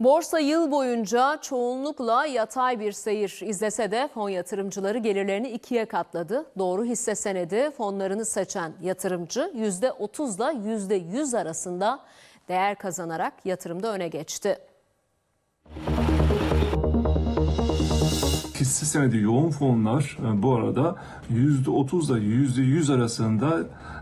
Borsa yıl boyunca çoğunlukla yatay bir seyir izlese de fon yatırımcıları gelirlerini ikiye katladı. Doğru hisse senedi fonlarını seçen yatırımcı %30 ile %100 arasında değer kazanarak yatırımda öne geçti. Hisse senedi yoğun fonlar e, bu arada %30 ile %100 arasında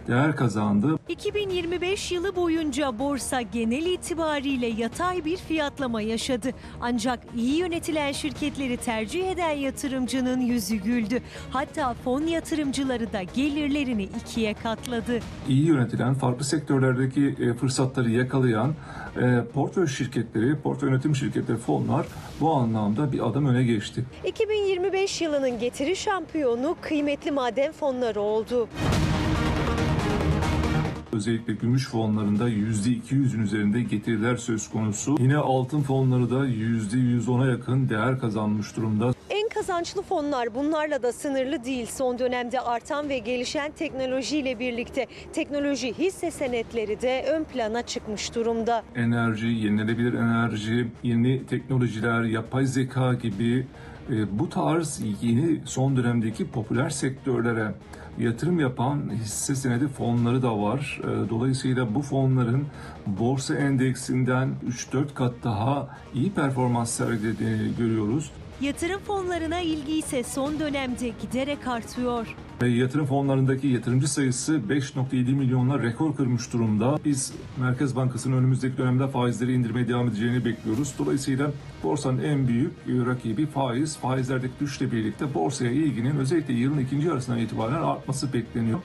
değer kazandı. 2025 yılı boyunca borsa genel itibariyle yatay bir fiyatlama yaşadı. Ancak iyi yönetilen şirketleri tercih eden yatırımcının yüzü güldü. Hatta fon yatırımcıları da gelirlerini ikiye katladı. İyi yönetilen, farklı sektörlerdeki e, fırsatları yakalayan e, portföy şirketleri, portföy yönetim şirketleri, fonlar bu anlamda bir adım öne geçti. 2025 yılının getiri şampiyonu kıymetli maden fonları oldu. Özellikle gümüş fonlarında %200'ün üzerinde getiriler söz konusu. Yine altın fonları da %110'a yakın değer kazanmış durumda. Kazançlı fonlar bunlarla da sınırlı değil. Son dönemde artan ve gelişen teknolojiyle birlikte teknoloji hisse senetleri de ön plana çıkmış durumda. enerji, yenilenebilir enerji, yeni teknolojiler, yapay zeka gibi e, bu tarz yeni son dönemdeki popüler sektörlere yatırım yapan hisse senedi fonları da var. E, Dolayısıyla bu fonların borsa endeksinden 3-4 kat daha iyi performans sergilediğini görüyoruz. Yatırım fonlarına ilgi ise son dönemde giderek artıyor. Yatırım fonlarındaki yatırımcı sayısı 5.7 milyonla rekor kırmış durumda. Biz Merkez Bankası'nın önümüzdeki dönemde faizleri indirmeye devam edeceğini bekliyoruz. Dolayısıyla borsanın en büyük e, rakibi faiz. Faizlerdeki düşüşle birlikte borsaya ilginin özellikle yılın ikinci yarısından itibaren artması bekleniyor.